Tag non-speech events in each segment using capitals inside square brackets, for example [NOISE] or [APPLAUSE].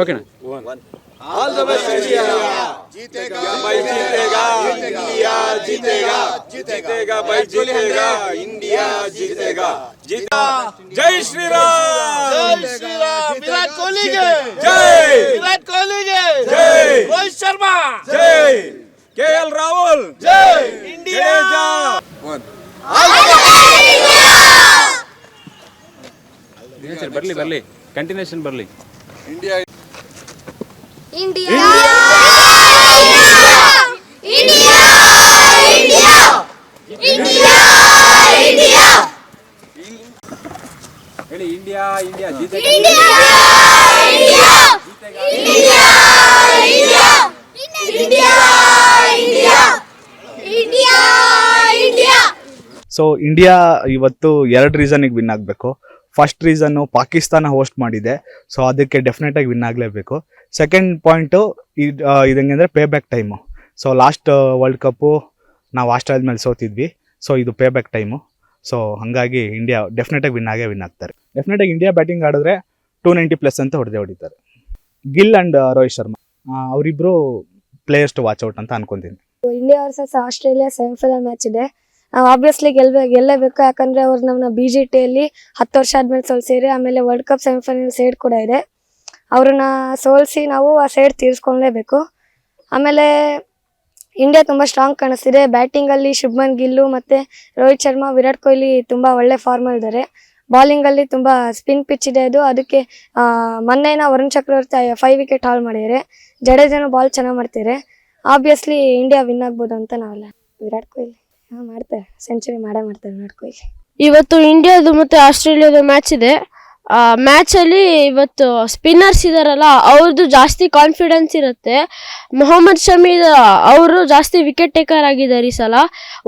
ಓಕೆಣ all the best India ಜೀತೇಗಾ. ಬೈ ಜೀತೇಗಾ. ಇಂಡಿಯಾ ಜೀತೇಗಾ. ಜೀತೇಗಾ. ಬೈ ಜೀತೇಗಾ. ಇಂಡಿಯಾ ಜೀತೇಗಾ. ಜೀತಾ ಜೈ ಶ್ರೀರಾಮ್. ಜೈ ಶ್ರೀರಾಮ್. ವಿರಾಟ್ ಕೊಹ್ಲಿ ಗೆ. ಜೈ. ವಿರಾಟ್ ಕೊಹ್ಲಿ ಗೆ. ಜೈ. ರೋಹಿತ್ ಶರ್ಮಾ. ಜೈ. ಕೆಎಲ್ ರಾಹುಲ್. ಜೈ. ಇಂಡಿಯಾ ಬರ್ಲಿ ಬರ್ಲಿ. ಕಂಟಿನ್ಯೂಷನ್ ಬರ್ಲಿ. India India India India India India ಹೇಳಿ India India ಜೀತೆ India India India India India India India India so India ಇವತ್ತು ಎರಡು ರೀಸನಿಗೆ ವಿನ್ ಆಗಬೇಕು ಫಸ್ಟ್ ರೀಸನ್ನು ಪಾಕಿಸ್ತಾನ ಹೋಸ್ಟ್ ಮಾಡಿದೆ. ಸೊ ಅದಕ್ಕೆ ಡೆಫಿನೆಟಾಗಿ ವಿನ್ ಆಗಲೇಬೇಕು. ಸೆಕೆಂಡ್ ಪಾಯಿಂಟು ಇದು ಇದಂಗೆ pay back time so last world cup ನಾವು ಆಸ್ಟ್ರೇಲಿಯದ ಮೇಲೆ ಸೋತಿದ್ವಿ. ಸೊ ಇದು ಪೇ ಬ್ಯಾಕ್ ಟೈಮು ಸೊ ಹಾಗಾಗಿ ಇಂಡಿಯಾ ಡೆಫಿನೆಟಾಗಿ ವಿನ್ ಆಗೇ ವಿನ್ ಆಗ್ತಾರೆ. ಡೆಫಿನೆಟಾಗಿ ಇಂಡಿಯಾ ಬ್ಯಾಟಿಂಗ್ ಆಡಿದ್ರೆ ಟೂ ನೈಂಟಿ ಪ್ಲಸ್ ಅಂತ ಹೊಡೆದೇ ಹೊಡಿತಾರೆ. ಗಿಲ್ ಆ್ಯಂಡ್ ರೋಹಿತ್ ಶರ್ಮಾ ಅವರಿಬ್ಬರು ಪ್ಲೇಯರ್ಸ್ ಟು ವಾಚ್ ಔಟ್ ಅಂತ ಅನ್ಕೊಂತೀನಿ. India versus Australia semifinal match ಇದೆ. ನಾವು ಆಬ್ವಿಯಸ್ಲಿ ಗೆಲ್ಬೇಕು ಗೆಲ್ಲಬೇಕು. ಯಾಕಂದ್ರೆ ಅವ್ರು ನಮ್ಮನ್ನ ಬಿ ಜಿ ಟಿಯಲ್ಲಿ ಹತ್ತು ವರ್ಷ ಆದ್ಮೇಲೆ ಸೋಲ್ಸಿರಿ ಆಮೇಲೆ ವರ್ಲ್ಡ್ ಕಪ್ ಸೆಮಿಫೈನಲ್ ಸೈಡ್ ಕೂಡ ಇದೆ. ಅವ್ರನ್ನ ಸೋಲಿಸಿ ನಾವು ಆ ಸೈಡ್ ತೀರಿಸ್ಕೊಳ್ಲೇಬೇಕು. ಆಮೇಲೆ ಇಂಡಿಯಾ ತುಂಬ ಸ್ಟ್ರಾಂಗ್ ಕಾಣಿಸ್ತಿದೆ. ಬ್ಯಾಟಿಂಗಲ್ಲಿ ಶುಭ್ಮನ್ ಗಿಲ್ಲು ಮತ್ತು ರೋಹಿತ್ ಶರ್ಮಾ, ವಿರಾಟ್ ಕೊಹ್ಲಿ ತುಂಬ ಒಳ್ಳೆ ಫಾರ್ಮಲ್ಲಿದ್ದಾರೆ ಬಾಲಿಂಗಲ್ಲಿ ತುಂಬ ಸ್ಪಿನ್ ಪಿಚ್ ಇದೆ ಅದು. ಅದಕ್ಕೆ ಮೊನ್ನೆನ Varun Chakravarthy five wicket haul ಮಾಡಿದ್ದಾರೆ ಜಡೇಜಾನು ಬಾಲ್ ಚೆನ್ನಾಗಿ ಮಾಡ್ತಿದ್ದಾರೆ ಆಬ್ವಿಯಸ್ಲಿ ಇಂಡಿಯಾ ವಿನ್ ಆಗ್ಬೋದು ಅಂತ ನಾವೆಲ್ಲ. ವಿರಾಟ್ ಕೊಹ್ಲಿ. ಮಾಡ್ತಾರೆ. ಸೆಂಚುರಿ ಮಾಡೇ ಮಾಡ್ತಾರೆ ಇವತ್ತು ಇಂಡಿಯಾದು ಮತ್ತೆ ಆಸ್ಟ್ರೇಲಿಯಾದ ಮ್ಯಾಚ್ ಇದೆ. ಮ್ಯಾಚ್ ಅಲ್ಲಿ ಇವತ್ತು ಸ್ಪಿನ್ನರ್ಸ್ ಇದಾರಲ್ಲ ಅವ್ರದ್ದು ಜಾಸ್ತಿ ಕಾನ್ಫಿಡೆನ್ಸ್ ಇರುತ್ತೆ. ಮೊಹಮ್ಮದ್ ಶಮಿ ಅವರು ಜಾಸ್ತಿ ವಿಕೆಟ್ ಟೇಕರ್ ಆಗಿದ್ದಾರೆ ಈ ಸಲ.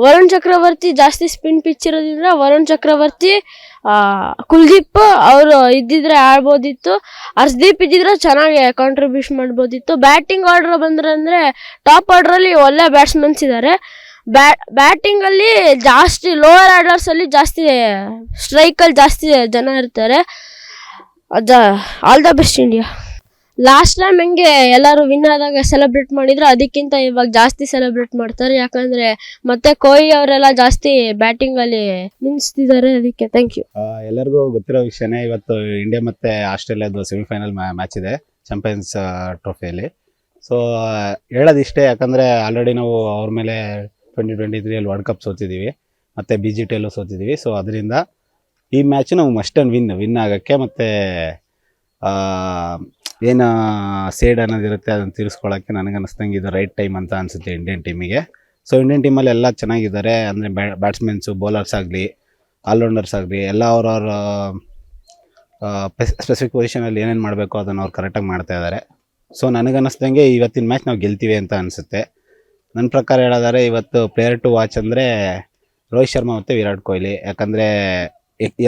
ವರುಣ್ ಚಕ್ರವರ್ತಿ ಜಾಸ್ತಿ ಸ್ಪಿನ್ ಪಿಚ್ ಇರೋದ್ರಿಂದ ವರುಣ್ ಚಕ್ರವರ್ತಿ ಕುಲ್ದೀಪ್ ಅವರು ಇದ್ದಿದ್ರೆ ಆಡ್ಬೋದಿತ್ತು. ಹರ್ಷದೀಪ್ ಇದ್ದಿದ್ರೆ ಚೆನ್ನಾಗಿ ಕಾಂಟ್ರಿಬ್ಯೂಷನ್ ಮಾಡ್ಬೋದಿತ್ತು. ಬ್ಯಾಟಿಂಗ್ ಆರ್ಡರ್ ಬಂದ್ರೆ ಅಂದರೆ ಟಾಪ್ ಆರ್ಡರ್ ಅಲ್ಲಿ ಒಳ್ಳೆ ಬ್ಯಾಟ್ಸ್ಮನ್ಸ್ ಇದ್ದಾರೆ ಬ್ಯಾಟಿಂಗ್ ಅಲ್ಲಿ ಜಾಸ್ತಿ ಲೋವರ್ ಆರ್ಡರ್ಸ್ ಅಲ್ಲಿ ಜಾಸ್ತಿ ಸ್ಟ್ರೈಕ್ ಅಲ್ಲಿ ಜಾಸ್ತಿ ಜನ ಇರ್ತಾರೆ. ಅದ all the best India last time ಹೆಂಗೆ ಎಲ್ಲರೂ ವಿನ್ ಆದಾಗ ಸೆಲೆಬ್ರೇಟ್ ಮಾಡಿದ್ರು, ಅದಕ್ಕಿಂತ ಇವಾಗ ಜಾಸ್ತಿ ಸೆಲೆಬ್ರೇಟ್ ಮಾಡ್ತಾರೆ. ಯಾಕಂದ್ರೆ ಮತ್ತೆ ಕೊಹ್ಲಿ ಅವರೆಲ್ಲ ಜಾಸ್ತಿ ಬ್ಯಾಟಿಂಗ್ ಅಲ್ಲಿ ಮಿಂಚ್ತಿದ್ದಾರೆ ಅದಕ್ಕೆ. ಥ್ಯಾಂಕ್ ಯು ಎಲ್ಲರಿಗೂ ಗೊತ್ತಿರೋ ವಿಷಯನೇ ಇವತ್ತು ಇಂಡಿಯಾ ಮತ್ತೆ ಆಸ್ಟ್ರೇಲಿಯಾದ ಸೆಮಿಫೈನಲ್ ಮ್ಯಾಚ್ ಇದೆ ಚಾಂಪಿಯನ್ಸ್ ಟ್ರೋಫಿಯಲ್ಲಿ ಸೊ ಹೇಳೋದಿಷ್ಟೇ, ಯಾಕಂದ್ರೆ ಆಲ್ರೆಡಿ ನಾವು ಅವ್ರ ಮೇಲೆ ಟ್ವೆಂಟಿ ಟ್ವೆಂಟಿ ತ್ರೀಯಲ್ಲಿ ವರ್ಲ್ಡ್ ಕಪ್ ಸೋತಿದ್ದೀವಿ ಮತ್ತು ಬಿ ಜಿ ಟಿಯಲ್ಲೂ ಸೋತಿದ್ದೀವಿ ಸೊ ಅದರಿಂದ ಈ ಮ್ಯಾಚ್ ನಾವು ಮಸ್ಟ್ ಆ್ಯಂಡ್ ವಿನ್ ವಿನ್ ಆಗೋಕ್ಕೆ ಮತ್ತು ಏನು ಸೇಡ್ ಅನ್ನೋದಿರುತ್ತೆ ಅದನ್ನು ತೀರಿಸ್ಕೊಳ್ಳೋಕ್ಕೆ ನನಗೆ ಅನ್ನಿಸ್ದಂಗೆ ಇದು ರೈಟ್ ಟೈಮ್ ಅಂತ ಅನಿಸುತ್ತೆ ಇಂಡಿಯನ್ ಟೀಮಿಗೆ ಸೊ ಇಂಡಿಯನ್ ಟೀಮಲ್ಲಿ ಎಲ್ಲ ಚೆನ್ನಾಗಿದ್ದಾರೆ. ಅಂದರೆ ಬ್ಯಾ ಬ್ಯಾಟ್ಸ್ಮೆನ್ಸು ಬೌಲರ್ಸ್ ಆಗಲಿ ಆಲ್ರೌಂಡರ್ಸ್ ಆಗಲಿ, ಎಲ್ಲ ಅವ್ರವ್ರ ಸ್ಪೆಸಿಫಿಕ್ ಪೊಸಿಷನಲ್ಲಿ ಏನೇನು ಮಾಡಬೇಕು ಅದನ್ನು ಅವ್ರು ಕರೆಕ್ಟಾಗಿ ಮಾಡ್ತಾ ಇದ್ದಾರೆ ಸೊ ನನಗನ್ನಿಸ್ದಂಗೆ ಇವತ್ತಿನ ಮ್ಯಾಚ್ ನಾವು ಗೆಲ್ತೀವಿ ಅಂತ ಅನಿಸುತ್ತೆ. ನನ್ನ ಪ್ರಕಾರ ಹೇಳೋದಾದ್ರೆ ಇವತ್ತು ಪ್ಲೇಯರ್ ಟು ವಾಚ್ ಅಂದರೆ ರೋಹಿತ್ ಶರ್ಮಾ ಮತ್ತು ವಿರಾಟ್ ಕೊಹ್ಲಿ. ಯಾಕಂದರೆ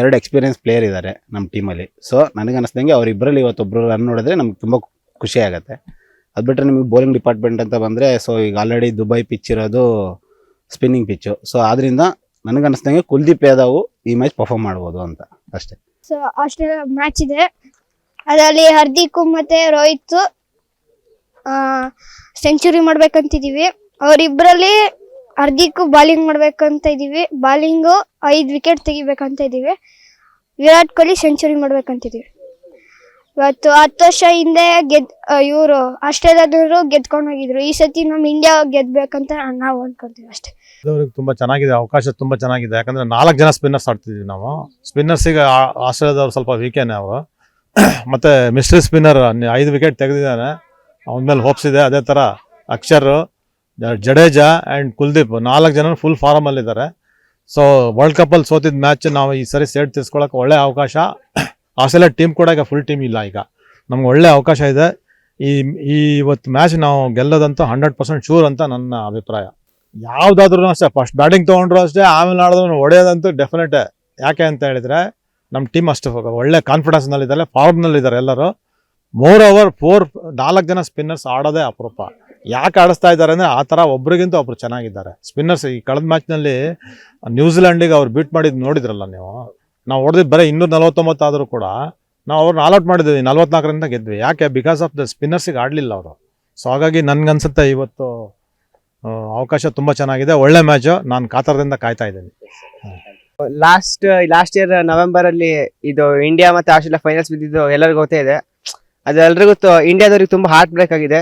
ಎರಡು ಎಕ್ಸ್ಪೀರಿಯನ್ಸ್ ಪ್ಲೇಯರ್ ಇದ್ದಾರೆ ನಮ್ಮ ಟೀಮಲ್ಲಿ ಸೊ ನನಗನ್ನಿಸ್ದಂಗೆ ಅವರಿಬ್ಬರಲ್ಲಿ ಇವತ್ತೊಬ್ಬರು ರನ್ ನೋಡಿದ್ರೆ ನಮ್ಗೆ ತುಂಬ ಖುಷಿ ಆಗುತ್ತೆ. ಅದು ಬಿಟ್ಟರೆ ನಿಮಗೆ ಬೌಲಿಂಗ್ ಡಿಪಾರ್ಟ್ಮೆಂಟ್ ಅಂತ ಬಂದರೆ ಸೊ ಈಗ ಆಲ್ರೆಡಿ ದುಬೈ ಪಿಚ್ ಇರೋದು ಸ್ಪಿನ್ನಿಂಗ್ ಪಿಚ್ಚು ಸೊ ಆದ್ದರಿಂದ ನನಗನ್ನಿಸ್ದಂಗೆ ಕುಲ್ದೀಪ್ ಯಾದವ್ ಈ ಮ್ಯಾಚ್ ಪರ್ಫಾರ್ಮ್ ಮಾಡ್ಬೋದು ಅಂತ. ಅಷ್ಟೇ. ಸೊ ಅಷ್ಟೇ ಮ್ಯಾಚ್ ಇದೆ. ಅದರಲ್ಲಿ ಹರ್ದಿಕ್ ಮತ್ತೆ ರೋಹಿತ್ ಸೆಂಚುರಿ ಮಾಡ್ಬೇಕಂತಿದೀವಿ. ಅವರಿಬ್ಬರಲ್ಲಿ ಹಾರ್ದಿಕ್ ಬಾಲಿಂಗ್ ಮಾಡ್ಬೇಕಂತ ಇದೀವಿ. ಬಾಲಿಂಗು ಐದು ವಿಕೆಟ್ ತೆಗಿಬೇಕಂತ ಇದೀವಿ. ವಿರಾಟ್ ಕೊಹ್ಲಿ, ಸೆಂಚುರಿ ಮಾಡ್ಬೇಕಂತಿದೀವಿ ಇವತ್ತು ಹತ್ತು ವರ್ಷ ಹಿಂದೆ ಗೆದ್ ಇವರು ಆಸ್ಟ್ರೇಲಿಯಾದವರು ಗೆದ್ಕೊಂಡು ಹೋಗಿದ್ರು. ಈ ಸತಿ ನಮ್ಮ ಇಂಡಿಯಾ ಗೆದ್ಬೇಕಂತ ನಾವು ಅನ್ಕೊಂತೀವಿ ಅಷ್ಟೇ. ಅವ್ರಿಗೆ ತುಂಬ ಚೆನ್ನಾಗಿದೆ. ಅವಕಾಶ ತುಂಬ ಚೆನ್ನಾಗಿದೆ. ಯಾಕಂದ್ರೆ ನಾಲ್ಕು ಜನ ಸ್ಪಿನ್ನರ್ಸ್ ಆಡ್ತಿದ್ವಿ ನಾವು. ಸ್ಪಿನ್ನರ್ಸಿಗೆ ಆಸ್ಟ್ರೇಲಿಯಾದವ್ರು ಸ್ವಲ್ಪ ವೀಕೇನೆ ಅವರು. [CLEARS THROAT] ಮತ್ತೆ ಮಿಸ್ಟ್ರಿ ಸ್ಪಿನ್ನರ್ ಐದು ವಿಕೆಟ್ ತೆಗೆದಿದ್ದಾನೆ. ಅವನ ಮೇಲೆ ಹೋಪ್ಸ್ ಇದೆ. ಅದೇ ಥರ ಅಕ್ಷರ್ ಜಡೇಜಾ ಆ್ಯಂಡ್ ಕುಲ್ದೀಪ್ ನಾಲ್ಕು ಜನ ಫುಲ್ ಫಾರಮಲ್ಲಿದ್ದಾರೆ ಸೊ ವರ್ಲ್ಡ್ ಕಪ್ಪಲ್ಲಿ ಸೋತಿದ್ದ ಮ್ಯಾಚ್ ನಾವು ಈ ಸರಿ ಸೇಟ್ ತಿರ್ಸ್ಕೊಳ್ಳೋಕೆ ಒಳ್ಳೆ ಅವಕಾಶ. ಆಸ್ಟ್ರೇಲಿಯಾ ಟೀಮ್ ಕೂಡ ಈಗ ಫುಲ್ ಟೀಮ್ ಇಲ್ಲ ಈಗ. ನಮ್ಗೆ ಒಳ್ಳೆ ಅವಕಾಶ ಇದೆ. ಈ ಈ ಇವತ್ತು ಮ್ಯಾಚ್ ನಾವು ಗೆಲ್ಲೋದಂತೂ ಹಂಡ್ರೆಡ್ ಪರ್ಸೆಂಟ್ ಶೂರ್ ಅಂತ ನನ್ನ ಅಭಿಪ್ರಾಯ. ಯಾವುದಾದ್ರೂ ಅಷ್ಟೇ ಫಸ್ಟ್ ಬ್ಯಾಟಿಂಗ್ ತೊಗೊಂಡ್ರು ಅಷ್ಟೇ, ಆಮೇಲೆ ಆಡಿದ್ರು ಹೊಡೆಯೋದಂತೂ ಡೆಫಿನೆಟ್ ಯಾಕೆ ಅಂತ ಹೇಳಿದ್ರೆ ನಮ್ಮ ಟೀಮ್ ಅಷ್ಟು ಒಳ್ಳೆ ಕಾನ್ಫಿಡೆನ್ಸ್ನಲ್ಲಿದ್ದಾರೆ ಫಾರ್ಮ್ನಲ್ಲಿದ್ದಾರೆ ಎಲ್ಲರೂ. ಮೋರ್ ಓವರ್ ಫೋರ್ ನಾಲ್ಕು ಜನ ಸ್ಪಿನ್ನರ್ಸ್ ಆಡೋದೇ ಅಪರೂಪ. ಯಾಕೆ ಆಡಿಸ್ತಾ ಇದ್ದಾರೆ ಅಂದರೆ ಆ ಥರ ಒಬ್ರಿಗಿಂತ ಒಬ್ರು ಚೆನ್ನಾಗಿದ್ದಾರೆ. ಸ್ಪಿನ್ನರ್ಸ್ ಈ ಕಳೆದ ಮ್ಯಾಚ್ನಲ್ಲಿ ನ್ಯೂಜಿಲೆಂಡಿಗೆ ಅವ್ರು ಬೀಟ್ ಮಾಡಿದ್ದು ನೋಡಿದ್ರಲ್ಲ ನೀವು? ನಾವು ಹೊಡೆದಿದ್ದು ಬರೀ ಇನ್ನೂರ ನಲವತ್ತೊಂಬತ್ತು ಆದರೂ ಕೂಡ ನಾವು ಅವ್ರನ್ನ ಆಲ್ಔಟ್ ಮಾಡಿದ್ವಿ, ನಲ್ವತ್ನಾಲ್ಕರಿಂದ ಗೆದ್ವಿ. ಯಾಕೆ? ಬಿಕಾಸ್ ಆಫ್ ದ ಸ್ಪಿನ್ನರ್ಸಿಗೆ ಆಡಲಿಲ್ಲ ಅವರು. ಸೊ ಹಾಗಾಗಿ ನನಗನ್ಸುತ್ತೆ ಇವತ್ತು ಅವಕಾಶ ತುಂಬ ಚೆನ್ನಾಗಿದೆ. ಒಳ್ಳೆ ಮ್ಯಾಚು ನಾನು ಕಾತರದಿಂದ ಕಾಯ್ತಾ ಇದ್ದೀನಿ. ಲಾಸ್ಟ್ ಲಾಸ್ಟ್ ಇಯರ್ ನವೆಂಬರ್ ಅಲ್ಲಿ ಇದು ಇಂಡಿಯಾ ಮತ್ತೆ ಆಸ್ಟ್ರೇಲಿಯಾ ಫೈನಲ್ಸ್ ಬಿದ್ದಿದ್ದು ಎಲ್ಲರಿಗೂ ಗೊತ್ತೇ ಇದೆ. ಅದು ಎಲ್ರಿಗೂ ಇಂಡಿಯಾದವ್ರಿಗೆ ತುಂಬಾ ಹಾರ್ಟ್ ಬ್ರೇಕ್ ಆಗಿದೆ.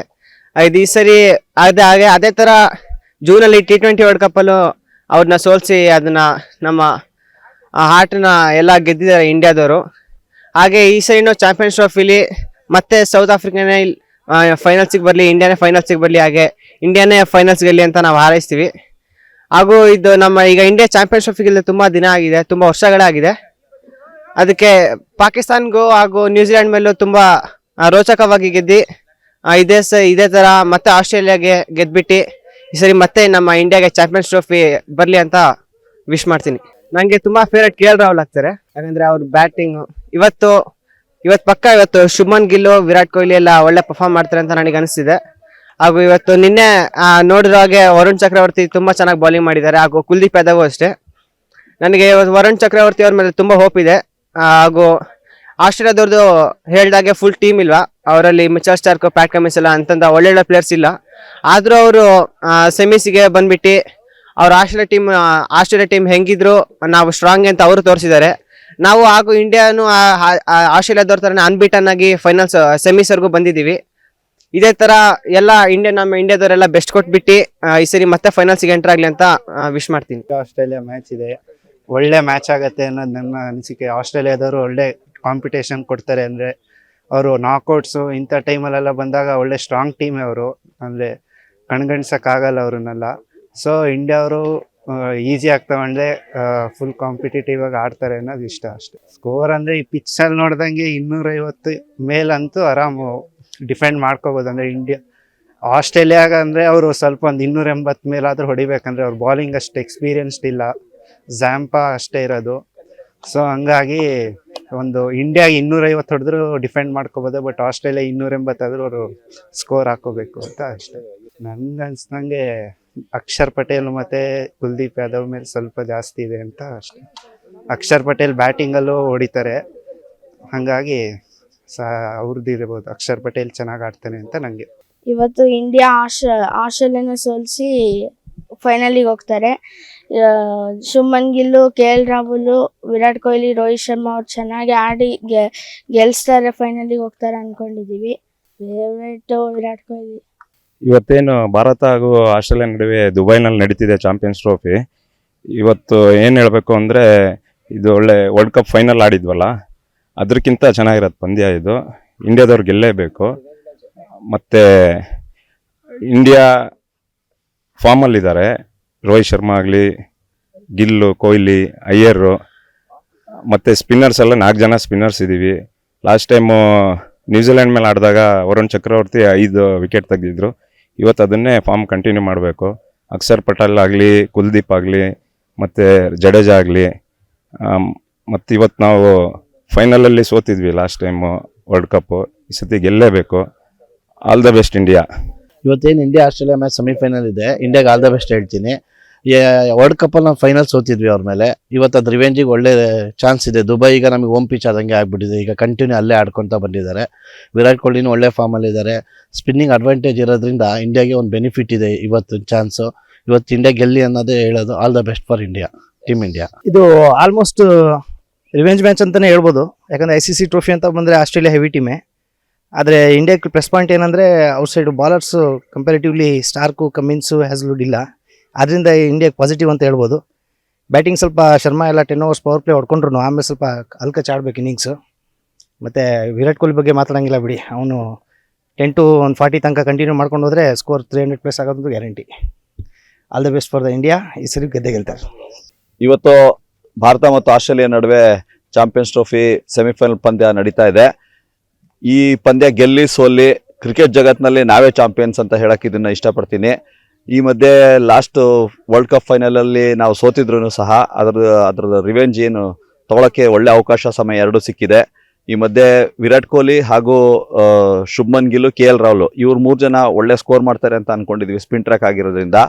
ಇದು ಈ ಸರಿ ಅದೇ ಹಾಗೆ ಅದೇ ತರ ಜೂನ್ ಅಲ್ಲಿ ಟಿ ಟ್ವೆಂಟಿ ವರ್ಲ್ಡ್ ಕಪ್ ಅಲ್ಲೂ ಅವ್ರನ್ನ ಸೋಲಿಸಿ ಅದನ್ನ ನಮ್ಮ ಹಾರ್ಟ್ನ ಎಲ್ಲ ಗೆದ್ದಿದ್ದಾರೆ ಇಂಡಿಯಾದವರು ಹಾಗೆ ಈ ಸರಿನೂ ಚಾಂಪಿಯನ್ಸ್ ಟ್ರೋಫಿಲಿ ಮತ್ತೆ ಸೌತ್ ಆಫ್ರಿಕಾನೇ ಫೈನಲ್ಸಿಗೆ ಬರಲಿ ಇಂಡಿಯಾನೇ ಫೈನಲ್ಸಿಗೆ ಬರಲಿ, ಹಾಗೆ ಇಂಡಿಯಾನೇ ಫೈನಲ್ಸ್ ಗೆಲ್ಲಿ ಅಂತ ನಾವು ಹಾರೈಸ್ತೀವಿ. ಹಾಗೂ ಇದು ನಮ್ಮ ಈಗ ಇಂಡಿಯಾ ಚಾಂಪಿಯನ್ಸ್ ಟ್ರೋಫಿ ತುಂಬ ದಿನ ಆಗಿದೆ, ತುಂಬ ವರ್ಷಗಳಾಗಿದೆ. ಅದಕ್ಕೆ ಪಾಕಿಸ್ತಾನ್ಗೂ ಹಾಗೂ ನ್ಯೂಜಿಲೆಂಡ್ ಮೇಲೂ ತುಂಬ ರೋಚಕವಾಗಿ ಗೆದ್ದಿ ಇದೇ ಸ, ಇದೇ ತರ. ಮತ್ತೆ ಆಸ್ಟ್ರೇಲಿಯಾಗೆ ಗೆದ್ಬಿಟ್ಟು ಈ ಸರಿ ಮತ್ತೆ ನಮ್ಮ ಇಂಡಿಯಾಗೆ ಚಾಂಪಿಯನ್ಸ್ ಟ್ರೋಫಿ ಬರಲಿ ಅಂತ ವಿಶ್ ಮಾಡ್ತೀನಿ. ನನಗೆ ತುಂಬಾ ಫೇವ್ರೇಟ್ ಕೆ ಎಲ್ ರಾಹುಲ್ ಆಗ್ತಾರೆ. ಯಾಕಂದರೆ ಅವ್ರ ಬ್ಯಾಟಿಂಗ್ ಇವತ್ತು ಇವತ್ತು ಪಕ್ಕ ಇವತ್ತು ಶುಭನ್ ಗಿಲ್ಲು ವಿರಾಟ್ ಕೊಹ್ಲಿ ಎಲ್ಲ ಒಳ್ಳೆ ಪರ್ಫಾರ್ಮ್ ಮಾಡ್ತಾರೆ ಅಂತ ನನಗೆ ಅನಿಸ್ತಿದೆ. ಹಾಗೂ ಇವತ್ತು ನಿನ್ನೆ ನೋಡಿರೋ ಹಾಗೆ ವರುಣ್ ಚಕ್ರವರ್ತಿ ತುಂಬಾ ಚೆನ್ನಾಗಿ ಬೌಲಿಂಗ್ ಮಾಡಿದ್ದಾರೆ. ಹಾಗೂ ಕುಲ್ದೀಪ್ ಯಾದವ್ ಅಷ್ಟೇ. ನನಗೆ ವರುಣ್ ಚಕ್ರವರ್ತಿ ಅವ್ರ ಮೇಲೆ ತುಂಬಾ ಹೋಪ್ ಇದೆ. ಹಾಗೂ ಆಸ್ಟ್ರೇಲಿಯಾದವ್ರದ್ದು ಹೇಳ್ದಾಗೆ ಫುಲ್ ಟೀಮ್ ಇಲ್ವಾ? ಅವರಲ್ಲಿ ಮಿಚಲ್ ಸ್ಟಾರ್ಕ್ ಪ್ಯಾಟ್ ಕಮಿನ್ಸ್ ಎಲ್ಲ ಅಂತಂದ ಒಳ್ಳೊಳ್ಳೆ ಪ್ಲೇಯರ್ಸ್ ಇಲ್ಲ. ಆದರೂ ಅವರು ಸೆಮೀಸಿಗೆ ಬಂದ್ಬಿಟ್ಟು ಅವ್ರ ಆಸ್ಟ್ರೇಲಿಯಾ ಟೀಮ್ ಆಸ್ಟ್ರೇಲಿಯಾ ಟೀಮ್ ಹೆಂಗಿದ್ರು ನಾವು ಸ್ಟ್ರಾಂಗ್ ಅಂತ ಅವರು ತೋರಿಸಿದ್ದಾರೆ ನಾವು ಹಾಗೂ ಇಂಡಿಯಾನು ಆಸ್ಟ್ರೇಲಿಯಾದವ್ರ ಥರನೇ ಅನ್ಬಿಟನ್ ಆಗಿ ಫೈನಲ್ಸ್ ಸೆಮೀಸ್ವರೆಗೂ ಬಂದಿದ್ದೀವಿ. ಇದೇ ತರ ಎಲ್ಲ ಇಂಡಿಯಾ ನಮ್ಮ ಇಂಡಿಯಾದವರೆಲ್ಲ ಬೆಸ್ಟ್ ಕೊಟ್ಬಿಟ್ಟು ಈ ಸರಿ ಮತ್ತೆ ಫೈನಲ್ಸ್ಗೆ ಎಂಟರ್ ಆಗಲಿ ಅಂತ ವಿಶ್ ಮಾಡ್ತೀನಿ. ಆಸ್ಟ್ರೇಲಿಯಾ ಮ್ಯಾಚ್ ಇದೆ. ಒಳ್ಳೆ ಮ್ಯಾಚ್ ಆಗತ್ತೆ ಅನ್ನೋದು ನನ್ನ ಅನಿಸಿಕೆ. ಆಸ್ಟ್ರೇಲಿಯಾದವರು ಒಳ್ಳೆ ಕಾಂಪಿಟೇಷನ್ ಕೊಡ್ತಾರೆ ಅಂದರೆ ಅವರು ನಾಕೌಟ್ಸು ಇಂಥ ಟೈಮಲ್ಲೆಲ್ಲ ಬಂದಾಗ ಒಳ್ಳೆ ಸ್ಟ್ರಾಂಗ್ ಟೀಮ್ ಅವರು. ಅಂದರೆ ಕಣ್ಗಣಿಸೋಕ್ಕಾಗಲ್ಲ ಅವ್ರನ್ನೆಲ್ಲ. ಸೊ ಇಂಡಿಯಾ ಅವರು ಈಸಿ ಆಗಿ ತಗೊಂಡ್ರೆ ಫುಲ್ ಕಾಂಪಿಟೇಟಿವ್ ಆಗಿ ಆಡ್ತಾರೆ ಅನ್ನೋದು ಇಷ್ಟ ಅಷ್ಟೆ. ಸ್ಕೋರ್ ಅಂದರೆ ಈ ಪಿಚ್ಚಲ್ಲಿ ನೋಡ್ದಂಗೆ ಇನ್ನೂರೈವತ್ತು ಮೇಲಂತೂ ಆರಾಮು ಡಿಫೆಂಡ್ ಮಾಡ್ಕೋಬೋದು ಅಂದರೆ ಇಂಡಿಯಾ ಆಸ್ಟ್ರೇಲಿಯಾಗ ಅಂದರೆ ಅವರು ಸ್ವಲ್ಪ ಒಂದು ಇನ್ನೂರ ಎಂಬತ್ತು ಮೇಲಾದರೂ ಹೊಡಿಬೇಕಂದ್ರೆ ಅವ್ರ ಬಾಲಿಂಗ್ ಅಷ್ಟು ಎಕ್ಸ್ಪೀರಿಯನ್ಸ್ಡ್ ಇಲ್ಲ. ಝ್ಯಾಂಪಾ ಅಷ್ಟೇ ಇರೋದು. ಸೊ ಹಂಗಾಗಿ ಒಂದು ಇಂಡಿಯಾ ಇನ್ನೂರೈವತ್ತು ಹೊಡೆದ್ರು ಡಿಫೆಂಡ್ ಮಾಡ್ಕೋಬೋದು ಬಟ್ ಆಸ್ಟ್ರೇಲಿಯಾ ಇನ್ನೂರ ಎಂಬತ್ತಾದ್ರೂ ಅವರು ಸ್ಕೋರ್ ಹಾಕೋಬೇಕು ಅಂತ ಅಷ್ಟೇ. ನನ್ಗೆ ಅನ್ಸ್ದಂಗೆ ಅಕ್ಷರ್ ಪಟೇಲ್ ಮತ್ತೆ ಕುಲ್ದೀಪ್ ಯಾದವ್ ಮೇಲೆ ಸ್ವಲ್ಪ ಜಾಸ್ತಿ ಇದೆ ಅಂತ ಅಷ್ಟೇ. ಅಕ್ಷರ್ ಪಟೇಲ್ ಬ್ಯಾಟಿಂಗಲ್ಲೂ ಹೊಡಿತಾರೆ. ಹಾಗಾಗಿ ಸಹ ಅವ್ರದ್ದು ಇರ್ಬೋದು. ಅಕ್ಷರ್ ಪಟೇಲ್ ಚೆನ್ನಾಗಿ ಆಡ್ತಾನೆ ಅಂತ ನನಗೆ ಇವತ್ತು ಇಂಡಿಯಾ ಆಶ ಆಸ್ಟ್ರೇಲಿಯಾನ ಸೋಲಿಸಿ ಫೈನಲಿಗೆ ಹೋಗ್ತಾರೆ. ಆ, ಶುಭ್ಮನ್ ಗಿಲ್ಲು ಕೆ ಎಲ್ ರಾಹುಲ್ ವಿರಾಟ್ ಕೊಹ್ಲಿ ರೋಹಿತ್ ಶರ್ಮಾ ಅವ್ರು ಚೆನ್ನಾಗಿ ಆಡಿ ಗೆಲ್ಸ್ತಾರೆ ಫೈನಲಿಗೆ ಹೋಗ್ತಾರೆ ಅನ್ಕೊಂಡಿದೀವಿ. ಫೇವ್ರೇಟ್ ವಿರಾಟ್ ಕೊಹ್ಲಿ. ಇವತ್ತೇನು ಭಾರತ ಹಾಗೂ ಆಸ್ಟ್ರೇಲಿಯಾ ನಡುವೆ ದುಬೈನಲ್ಲಿ ನಡೀತಿದೆ ಚಾಂಪಿಯನ್ಸ್ ಟ್ರೋಫಿ ಇವತ್ತು ಏನು ಹೇಳಬೇಕು ಅಂದರೆ ಇದು ಒಳ್ಳೆ ವರ್ಲ್ಡ್ ಕಪ್ ಫೈನಲ್ ಆಡಿದ್ವಲ್ಲ ಅದಕ್ಕಿಂತ ಚೆನ್ನಾಗಿರೋದು ಪಂದ್ಯ ಇದು. ಇಂಡಿಯಾದವ್ರು ಗೆಲ್ಲೇಬೇಕು. ಮತ್ತು ಇಂಡಿಯಾ ಫಾರ್ಮಲ್ಲಿದ್ದಾರೆ ರೋಹಿತ್ ಶರ್ಮಾ ಆಗಲಿ, ಗಿಲ್ಲು, ಕೊಹ್ಲಿ ಅಯ್ಯರು ಮತ್ತು ಸ್ಪಿನ್ನರ್ಸ್ ಎಲ್ಲ ನಾಲ್ಕು ಜನ ಸ್ಪಿನ್ನರ್ಸ್ ಇದ್ದೀವಿ ಲಾಸ್ಟ್ ಟೈಮು ನ್ಯೂಜಿಲೆಂಡ್ ಮೇಲೆ ಆಡಿದಾಗ ವರುಣ್ ಚಕ್ರವರ್ತಿ ಐದು ವಿಕೆಟ್ ತೆಗೆದಿದ್ರು. ಇವತ್ತು ಅದನ್ನೇ ಫಾರ್ಮ್ ಕಂಟಿನ್ಯೂ ಮಾಡಬೇಕು. ಅಕ್ಷರ್ ಪಟೇಲ್ ಆಗಲಿ, ಕುಲ್ದೀಪ್ ಆಗಲಿ, ಮತ್ತು ಜಡೇಜಾ ಆಗಲಿ ಮತ್ತು ಇವತ್ತು ನಾವು ಫೈನಲಲ್ಲಿ ಸೋತಿದ್ವಿ ಲಾಸ್ಟ್ ಟೈಮು ವರ್ಲ್ಡ್ ಕಪ್ಪು ಈ ಸತಿ ಗೆಲ್ಲೇಬೇಕು. ಆಲ್ ದ ಬೆಸ್ಟ್ ಇಂಡಿಯಾ ಇವತ್ತೇನು ಇಂಡಿಯಾ ಆಸ್ಟ್ರೇಲಿಯಾ ಮ್ಯಾಚ್ ಸೆಮಿಫೈನಲ್ ಇದೆ. ಇಂಡಿಯಾಗೆ ಆಲ್ ದ ಬೆಸ್ಟ್ ಹೇಳ್ತೀನಿ. ವರ್ಲ್ಡ್ ಕಪ್ಪಲ್ಲಿ ನಾವು ಫೈನಲ್ ಸೋತಿದ್ವಿ ಅವ್ರ ಮೇಲೆ. ಇವತ್ತು ಅದು ರಿವೆಂಜಿಗೆ ಒಳ್ಳೆ ಚಾನ್ಸ್ ಇದೆ. ದುಬೈ ಈಗ ನಮಗೆ ಹೋಮ್ ಪಿಚ್ ಆದಂಗೆ ಆಗಿಬಿಟ್ಟಿದೆ. ಈಗ ಕಂಟಿನ್ಯೂ ಅಲ್ಲೇ ಆಡ್ಕೊತಾ ಬಂದಿದ್ದಾರೆ. ವಿರಾಟ್ ಕೊಹ್ಲಿನೂ ಒಳ್ಳೆ ಫಾರ್ಮಲ್ಲಿ ಇದ್ದಾರೆ ಸ್ಪಿನ್ನಿಂಗ್ ಅಡ್ವಾಂಟೇಜ್ ಇರೋದ್ರಿಂದ ಇಂಡಿಯಾಗೆ ಒಂದು ಬೆನಿಫಿಟ್ ಇದೆ ಇವತ್ತು ಚಾನ್ಸು ಇವತ್ತು ಇಂಡಿಯಾ ಗೆಲ್ಲಿ ಅನ್ನೋದೇ ಹೇಳೋದು all the best for India team India ಇದು ಆಲ್ಮೋಸ್ಟ್ ರಿವೆಂಜ್ ಮ್ಯಾಚ್ ಅಂತಾನೆ ಹೇಳ್ಬೋದು. ಯಾಕಂದ್ರೆ ಐ ಸಿ ಸಿ ಟ್ರೋಫಿ ಅಂತ ಬಂದರೆ ಆಸ್ಟ್ರೇಲಿಯಾ ಹೆವಿ ಟೀಮೇ ಆದರೆ ಇಂಡಿಯಾಕ್ಕೆ ಪ್ಲಸ್ ಪಾಯಿಂಟ್ ಏನಂದರೆ outside bowlers comparatively Starc Cummins Hazlewood ಇಲ್ಲ. ಅದರಿಂದ ಇಂಡಿಯಾಗೆ ಪಾಸಿಟಿವ್ ಅಂತ ಹೇಳ್ಬೋದು. ಬ್ಯಾಟಿಂಗ್ ಸ್ವಲ್ಪ ಶರ್ಮಾ ಎಲ್ಲ ಟೆನ್ ಓವರ್ಸ್ ಪವರ್ ಪ್ಲೇ ಹೊಡ್ಕೊಂಡ್ರು ಆಮೇಲೆ ಸ್ವಲ್ಪ ಅಲ್ಕ ಚಾಡ್ಬೇಕು ಇನ್ನಿಂಗ್ಸು ಮತ್ತು ವಿರಾಟ್ ಕೊಹ್ಲಿ ಬಗ್ಗೆ ಮಾತಾಡಂಗಿಲ್ಲ ಬಿಡಿ. ಅವನು ಟೆನ್ ಟು ಒಂದು ಫಾರ್ಟಿ ತನಕ ಕಂಟಿನ್ಯೂ ಮಾಡ್ಕೊಂಡು ಹೋದರೆ ಸ್ಕೋರ್ ತ್ರೀ ಹಂಡ್ರೆಡ್ ಪ್ಲಸ್ ಆಗೋದು guarantee all the best for the India ಈ ಸರಿ ಗೆದ್ದೆ ಗೆಲ್ತಾರೆ. ಇವತ್ತು ಭಾರತ ಮತ್ತು ಆಸ್ಟ್ರೇಲಿಯಾ ನಡುವೆ ಚಾಂಪಿಯನ್ಸ್ ಟ್ರೋಫಿ ಸೆಮಿಫೈನಲ್ ಪಂದ್ಯ ನಡೀತಾ ಇದೆ. ಈ ಪಂದ್ಯ ಗೆಲ್ಲಿ ಸೋಲ್ಲಿ ಕ್ರಿಕೆಟ್ ಜಗತ್ತಿನಲ್ಲಿ ನಾವೇ ಚಾಂಪಿಯನ್ಸ್ ಅಂತ ಹೇಳಕ್ಕೆ ಇದನ್ನು ಇಷ್ಟಪಡ್ತೀನಿ. ಈ ಮಧ್ಯೆ ಲಾಸ್ಟ್ ವರ್ಲ್ಡ್ ಕಪ್ ಫೈನಲ್ ಅಲ್ಲಿ ನಾವು ಸೋತಿದ್ರು ಸಹ ಅದರ ಅದರ ರಿವೆಂಜ್ ಏನು ತಗೊಳಕ್ಕೆ ಒಳ್ಳೆ ಅವಕಾಶ ಸಮಯ ಎರಡು ಸಿಕ್ಕಿದೆ. ಈ ಮಧ್ಯೆ ವಿರಾಟ್ ಕೊಹ್ಲಿ ಹಾಗೂ ಶುಭ್ಮನ್ ಗಿಲ್, ಕೆ ಎಲ್ ರಾಹುಲ್ ಇವ್ರು ಮೂರು ಜನ ಒಳ್ಳೆ ಸ್ಕೋರ್ ಮಾಡ್ತಾರೆ ಅಂತ ಅನ್ಕೊಂಡಿದ್ವಿ ಸ್ಪಿನ್ ಟ್ರ್ಯಾಕ್ ಆಗಿರೋದ್ರಿಂದ.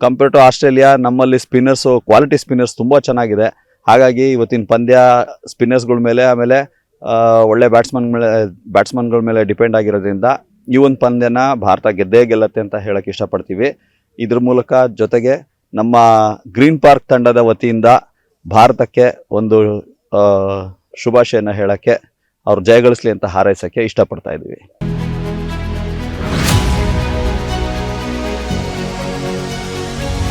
ಕಂಪೇರ್ ಟು ಆಸ್ಟ್ರೇಲಿಯಾ ನಮ್ಮಲ್ಲಿ ಸ್ಪಿನ್ನರ್ಸು ಕ್ವಾಲಿಟಿ ಸ್ಪಿನ್ನರ್ಸ್ ತುಂಬ ಚೆನ್ನಾಗಿದೆ. ಹಾಗಾಗಿ ಇವತ್ತಿನ ಪಂದ್ಯ ಸ್ಪಿನ್ನರ್ಸ್ಗಳ ಮೇಲೆ ಆಮೇಲೆ ಒಳ್ಳೆ ಬ್ಯಾಟ್ಸ್ಮನ್ ಮೇಲೆ ಬ್ಯಾಟ್ಸ್ಮನ್ಗಳ ಮೇಲೆ ಡಿಪೆಂಡ್ ಆಗಿರೋದ್ರಿಂದ ಈ ಒಂದು ಪಂದ್ಯನ ಭಾರತ ಗೆದ್ದೇ ಗೆಲ್ಲತ್ತೆ ಅಂತ ಹೇಳಕ್ಕೆ ಇಷ್ಟಪಡ್ತೀವಿ. ಇದ್ರ ಮೂಲಕ ಜೊತೆಗೆ ನಮ್ಮ ಗ್ರೀನ್ ಪಾರ್ಕ್ ತಂಡದ ವತಿಯಿಂದ ಭಾರತಕ್ಕೆ ಒಂದು ಶುಭಾಶಯನ ಹೇಳಕ್ಕೆ ಅವ್ರು ಜಯಗಳಿಸಲಿ ಅಂತ ಹಾರೈಸಕ್ಕೆ ಇಷ್ಟಪಡ್ತಾ ಇದ್ದೀವಿ.